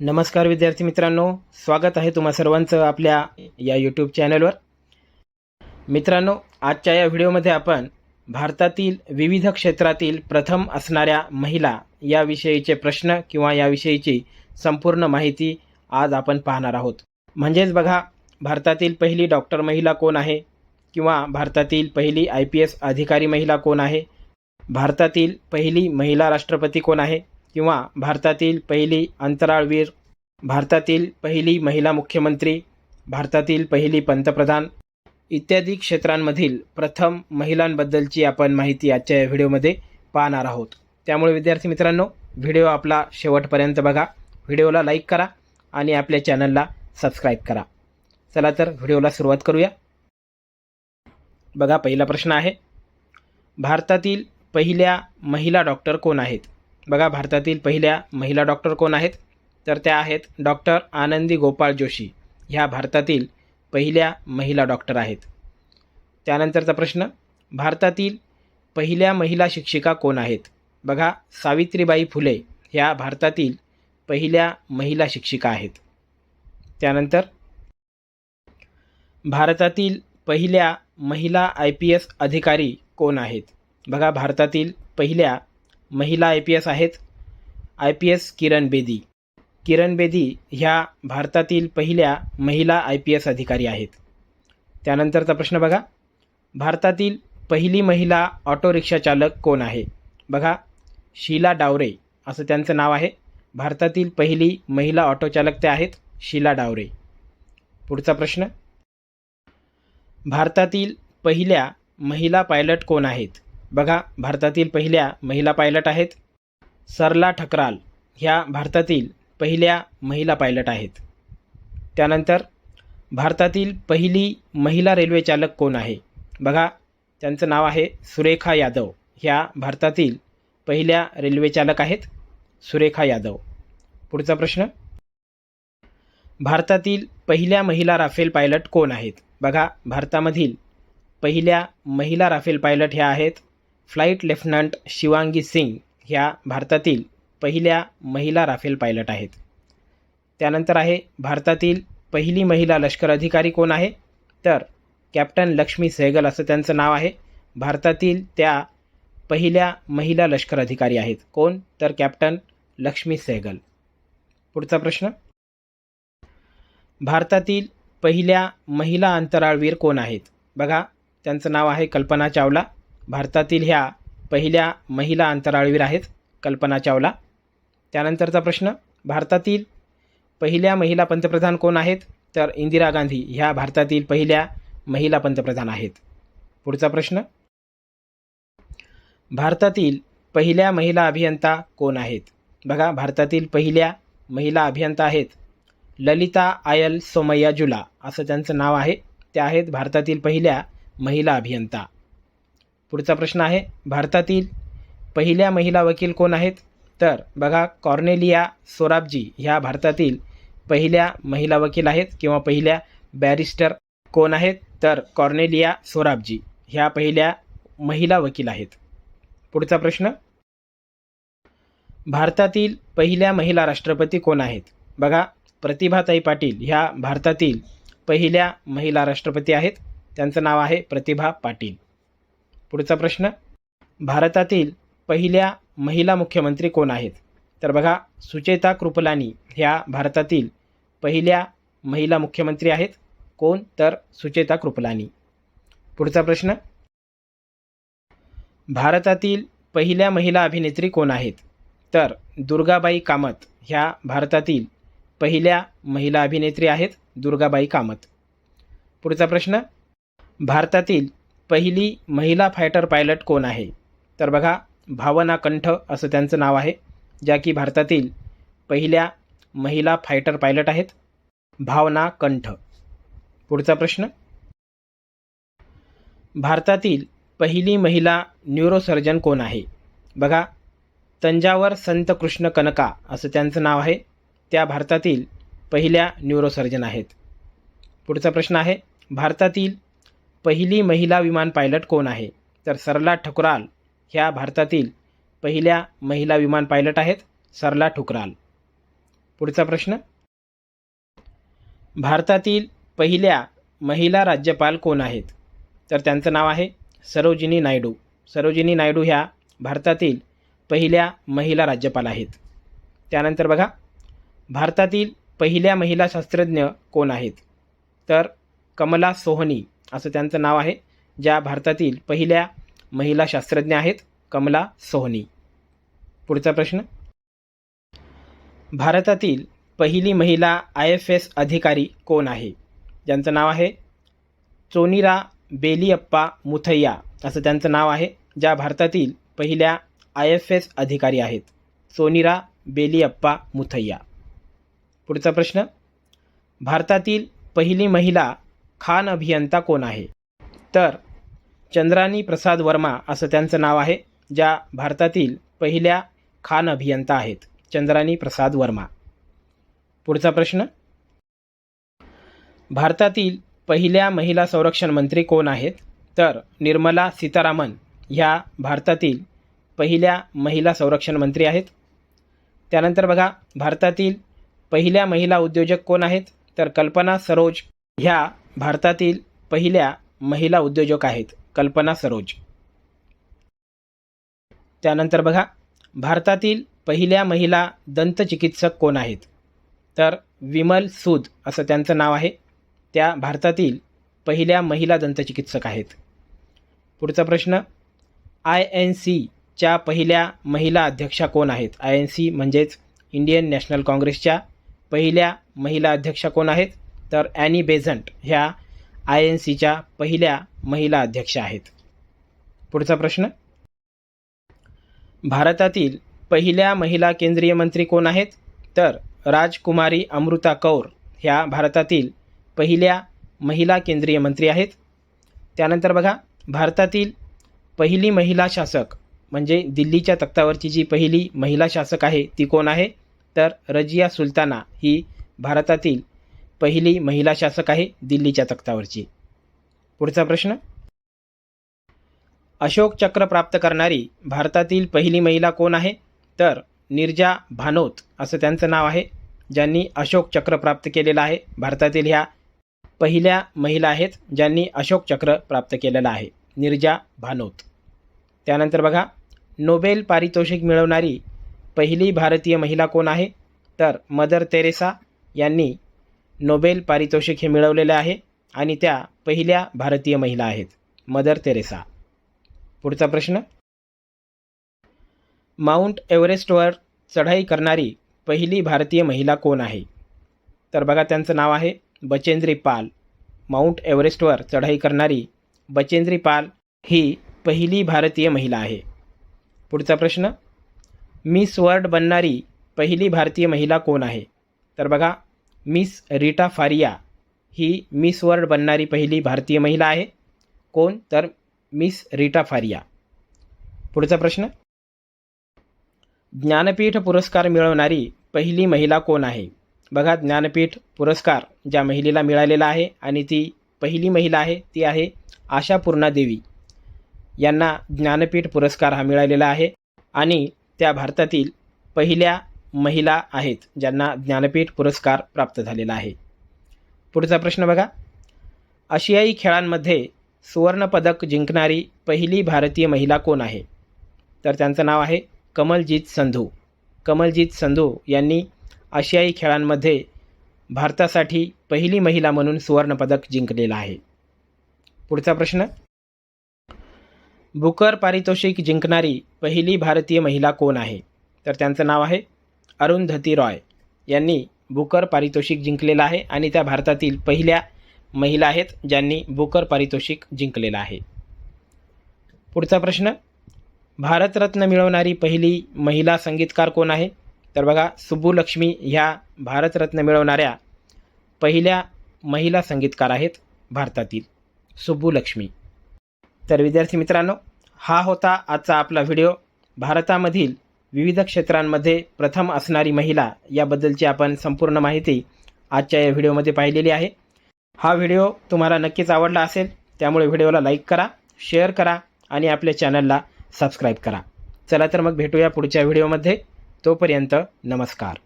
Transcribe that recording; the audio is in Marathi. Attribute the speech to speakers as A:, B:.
A: नमस्कार विद्यार्थी मित्रांनो स्वागत आहे तुम्हा सर्वांचं आपल्या या यूट्यूब चॅनलवर मित्रांनो आजच्या या व्हिडिओमध्ये आपण भारतातील विविध क्षेत्रातील प्रथम असणाऱ्या महिला याविषयीचे प्रश्न किंवा याविषयीची संपूर्ण माहिती आज आपण पाहणार आहोत. म्हणजेच बघा भारतातील पहिली डॉक्टर महिला कोण आहे किंवा भारतातील पहिली आय पी एस अधिकारी महिला कोण आहे? भारतातील पहिली महिला राष्ट्रपती कोण आहे? किंवा भारतातील पहिली अंतराळवीर भारतातील पहिली महिला मुख्यमंत्री भारतातील पहिली पंतप्रधान इत्यादी क्षेत्रांमधील प्रथम महिलांबद्दलची आपण माहिती आजच्या या व्हिडिओमध्ये पाहणार आहोत. त्यामुळे विद्यार्थी मित्रांनो व्हिडिओ आपला शेवटपर्यंत बघा. व्हिडिओला लाईक करा आणि आपल्या चॅनलला सबस्क्राईब करा. चला तर व्हिडिओला सुरुवात करूया. बघा पहिला प्रश्न आहे भारतातील पहिल्या महिला डॉक्टर कोण आहेत? बघा भारतातील पहिल्या महिला डॉक्टर कोण आहेत? तर त्या आहेत डॉक्टर आनंदी गोपाळ जोशी. ह्या भारतातील पहिल्या महिला डॉक्टर आहेत. त्यानंतरचा प्रश्न भारतातील पहिल्या महिला शिक्षिका कोण आहेत? बघा सावित्रीबाई फुले ह्या भारतातील पहिल्या महिला शिक्षिका आहेत. त्यानंतर भारतातील पहिल्या महिला आय पी एस अधिकारी कोण आहेत? बघा भारतातील पहिल्या महिला आय पी एस आहेत. I P S Kiran Bedi. Kiran Bedi ह्या भारतातील पहिल्या महिला आय पी एस अधिकारी आहेत. त्यानंतरचा प्रश्न बघा. भारतातील पहिली महिला ऑटो रिक्षा चालक कोण आहे? बघा. शीला डावरे असं त्यांचं नाव आहे. भारतातील पहिली महिला ऑटो चालक त्या आहेत शीला डावरे. पुढचा प्रश्न. भारतातील पहिल्या महिला पायलट कोण आहेत? बघा भारतातील पहिल्या महिला पायलट आहेत. सरला ठकराल ह्या भारतातील पहिल्या महिला पायलट आहेत. त्यानंतर भारतातील पहिली महिला रेल्वे चालक कोण आहे? बघा त्यांचं नाव आहे सुरेखा यादव. ह्या भारतातील पहिल्या रेल्वे चालक आहेत सुरेखा यादव. पुढचा प्रश्न. भारतातील पहिल्या महिला राफेल पायलट कोण आहेत? बघा भारतामधील पहिल्या महिला राफेल पायलट ह्या आहेत फ्लाईट लेफ्टनंट शिवांगी सिंग ह्या भारतातील पहिल्या महिला राफेल पायलट आहेत. त्यानंतर आहे भारतातील पहिली महिला लष्कर अधिकारी कोण आहे? तर कॅप्टन लक्ष्मी सहगल असं त्यांचं नाव आहे. भारतातील त्या पहिल्या महिला लष्कर अधिकारी आहेत. कोण? तर कॅप्टन लक्ष्मी सहगल. पुढचा प्रश्न. भारतातील पहिल्या महिला अंतराळवीर कोण आहेत? बघा त्यांचं नाव आहे कल्पना चावला. भारतातील ह्या पहिल्या महिला अंतराळवीर आहेत कल्पना चावला. त्यानंतरचा प्रश्न भारतातील पहिल्या महिला पंतप्रधान कोण आहेत? तर इंदिरा गांधी ह्या भारतातील पहिल्या महिला पंतप्रधान आहेत. पुढचा प्रश्न भारतातील पहिल्या महिला अभियंता कोण आहेत? बघा भारतातील पहिल्या महिला अभियंता आहेत ललिता आयल सोमय्या जुला असं त्यांचं नाव आहे. त्या आहेत भारतातील पहिल्या महिला अभियंता. पुढचा प्रश्न आहे भारतातील पहिल्या महिला वकील कोण आहेत? तर बघा कॉर्नेलिया सोराबजी ह्या भारतातील पहिल्या महिला वकील आहेत किंवा पहिल्या बॅरिस्टर कोण आहेत? तर कॉर्नेलिया सोराबजी ह्या पहिल्या महिला वकील आहेत. पुढचा प्रश्न. भारतातील पहिल्या महिला राष्ट्रपती कोण आहेत? बघा प्रतिभाताई पाटील ह्या भारतातील पहिल्या महिला राष्ट्रपती आहेत. त्यांचं नाव आहे प्रतिभा पाटील. पुढचा प्रश्न. भारतातील पहिल्या महिला मुख्यमंत्री कोण आहेत? तर बघा सुचेता कृपलानी ह्या भारतातील पहिल्या महिला मुख्यमंत्री आहेत. कोण? तर सुचेता कृपलानी. पुढचा प्रश्न. भारतातील पहिल्या महिला अभिनेत्री कोण आहेत? तर दुर्गाबाई कामत ह्या भारतातील पहिल्या महिला अभिनेत्री आहेत दुर्गाबाई कामत. पुढचा प्रश्न. भारतातील पहिली महिला फायटर पायलट कोण आहे? तर बघा भावना कंठ असं त्यांचं नाव आहे ज्या की भारतातील पहिल्या महिला फायटर पायलट आहेत. भावना कंठ. पुढचा प्रश्न. भारतातील पहिली महिला न्यूरोसर्जन कोण आहे? बघा तंजावर संत कृष्ण कनका असं त्यांचं नाव आहे त्या भारतातील पहिल्या न्यूरोसर्जन आहेत. पुढचा प्रश्न आहे भारतातील पहिली महिला विमान पायलट कोण आहे? तर सरला ठुकराल ह्या भारतातील पहिल्या महिला विमान पायलट आहेत सरला ठुकराल. पुढचा प्रश्न. भारतातील पहिल्या महिला राज्यपाल कोण आहेत? तर त्यांचं नाव आहे सरोजिनी नायडू. सरोजिनी नायडू ह्या भारतातील पहिल्या महिला राज्यपाल आहेत. त्यानंतर बघा भारतातील पहिल्या महिला शास्त्रज्ञ कोण आहेत? तर कमला सोहनी. असं त्यांचं नाव आहे ज्या भारतातील पहिल्या महिला शास्त्रज्ञ आहेत कमला सोहनी. पुढचा प्रश्न. भारतातील पहिली महिला आय एफ एस अधिकारी कोण आहे? ज्यांचं नाव आहे चोनिरा बेलियप्पा मुथय्या असं त्यांचं नाव आहे ज्या भारतातील पहिल्या आय एफ एस अधिकारी आहेत सोनिरा बेलियप्पा मुथय्या पुढचा प्रश्न. भारतातील पहिली महिला खान अभियंता कोण आहे? तर चंद्रानी प्रसाद वर्मा असं त्यांचं नाव आहे ज्या भारतातील पहिल्या खान अभियंता आहेत चंद्रानी प्रसाद वर्मा. पुढचा प्रश्न. भारतातील पहिल्या महिला संरक्षण मंत्री कोण आहेत? तर निर्मला सीतारामन ह्या भारतातील पहिल्या महिला संरक्षण मंत्री आहेत. त्यानंतर बघा भारतातील पहिल्या महिला उद्योजक कोण आहेत? तर कल्पना सरोज ह्या भारतातील पहिल्या महिला उद्योजक आहेत कल्पना सरोज. त्यानंतर बघा भारतातील पहिल्या महिला दंतचिकित्सक कोण आहेत? तर विमल सूद असं त्यांचं नाव आहे. त्या भारतातील पहिल्या महिला दंतचिकित्सक आहेत. पुढचा प्रश्न आय एन सीच्या पहिल्या महिला अध्यक्षा कोण आहेत? आय एन सी म्हणजेच इंडियन नॅशनल काँग्रेसच्या पहिल्या महिला अध्यक्षा कोण आहेत? तर ॲनी बेझंट ह्या आय एन सीच्या पहिल्या महिला अध्यक्ष आहेत. पुढचा प्रश्न. भारतातील पहिल्या महिला केंद्रीय मंत्री कोण आहेत? तर राजकुमारी अमृता कौर ह्या भारतातील पहिल्या महिला केंद्रीय मंत्री आहेत. त्यानंतर बघा भारतातील पहिली महिला शासक म्हणजे दिल्लीच्या तख्तावरची जी पहिली महिला शासक आहे ती कोण आहे? तर रजिया सुलताना ही भारतातील पहिली महिला शासक आहे दिल्लीच्या तख्तावरची. पुढचा प्रश्न. अशोक चक्र प्राप्त करणारी भारतातील पहिली महिला कोण आहे? तर निर्जा भानोत असं त्यांचं नाव आहे ज्यांनी अशोक चक्र प्राप्त केलेलं आहे. भारतातील ह्या पहिल्या महिला आहेत ज्यांनी अशोक चक्र प्राप्त केलेलं आहे निर्जा भानोत. त्यानंतर बघा नोबेल पारितोषिक मिळवणारी पहिली भारतीय महिला कोण आहे? तर मदर तेरेसा यांनी नोबेल पारितोषिक हे मिळवलेले आहे आणि त्या पहिल्या भारतीय महिला आहेत. मदर तेरेसा पुढचा प्रश्न. माउंट एव्हरेस्टवर चढाई करणारी पहिली भारतीय महिला कोण आहे? तर बघा त्यांचं नाव आहे बचेंद्री पाल. माउंट एव्हरेस्टवर चढाई करणारी बचेंद्री पाल ही पहिली भारतीय महिला आहे. पुढचा प्रश्न. मिस वर्ल्ड बनणारी पहिली भारतीय महिला कोण आहे? तर बघा मिस रिटा फारिया ही मिस वर्ल्ड बनणारी पहिली भारतीय महिला आहे. कोण? तर मिस रिटा फारिया. पुढचा प्रश्न. ज्ञानपीठ पुरस्कार मिळवणारी पहिली महिला कोण आहे? बघा ज्ञानपीठ पुरस्कार ज्या महिलेला मिळालेला आहे आणि ती पहिली महिला आहे ती आहे आशापूर्णा देवी. यांना ज्ञानपीठ पुरस्कार हा मिळालेला आहे आणि त्या भारतातील पहिल्या महिला आहेत ज्यांना ज्ञानपीठ पुरस्कार प्राप्त झालेला आहे. पुढचा प्रश्न बघा. आशियाई खेळांमध्ये सुवर्णपदक जिंकणारी पहिली भारतीय महिला कोण आहे? तर त्यांचं नाव आहे कमलजीत संधू. कमलजीत संधू यांनी आशियाई खेळांमध्ये भारतासाठी पहिली महिला म्हणून सुवर्णपदक जिंकलेलं आहे. पुढचा प्रश्न. बुकर पारितोषिक जिंकणारी पहिली भारतीय महिला कोण आहे? तर त्यांचं नाव आहे अरुंधती रॉय यांनी बुकर पारितोषिक जिंकलेलं आहे आणि त्या भारतातील पहिल्या महिला आहेत ज्यांनी बुकर पारितोषिक जिंकलेलं आहे. पुढचा प्रश्न भारतरत्न मिळवणारी पहिली महिला संगीतकार कोण आहे? तर बघा सुब्बुलक्ष्मी ह्या भारतरत्न मिळवणाऱ्या पहिल्या महिला संगीतकार आहेत भारतातील सुब्बुलक्ष्मी. तर विद्यार्थी मित्रांनो हा होता आजचा आपला व्हिडिओ. भारतामधील विविध क्षेत्रांमध्ये प्रथम असणारी महिला याबद्दलची आपण संपूर्ण माहिती आजच्या या व्हिडिओमध्ये पाहिलेली आहे. हा व्हिडिओ तुम्हाला नक्कीच आवडला असेल त्यामुळे व्हिडिओला लाईक करा शेअर करा आणि आपल्या चॅनलला सबस्क्राईब करा. चला तर मग भेटूया पुढच्या व्हिडिओमध्ये. तोपर्यंत नमस्कार.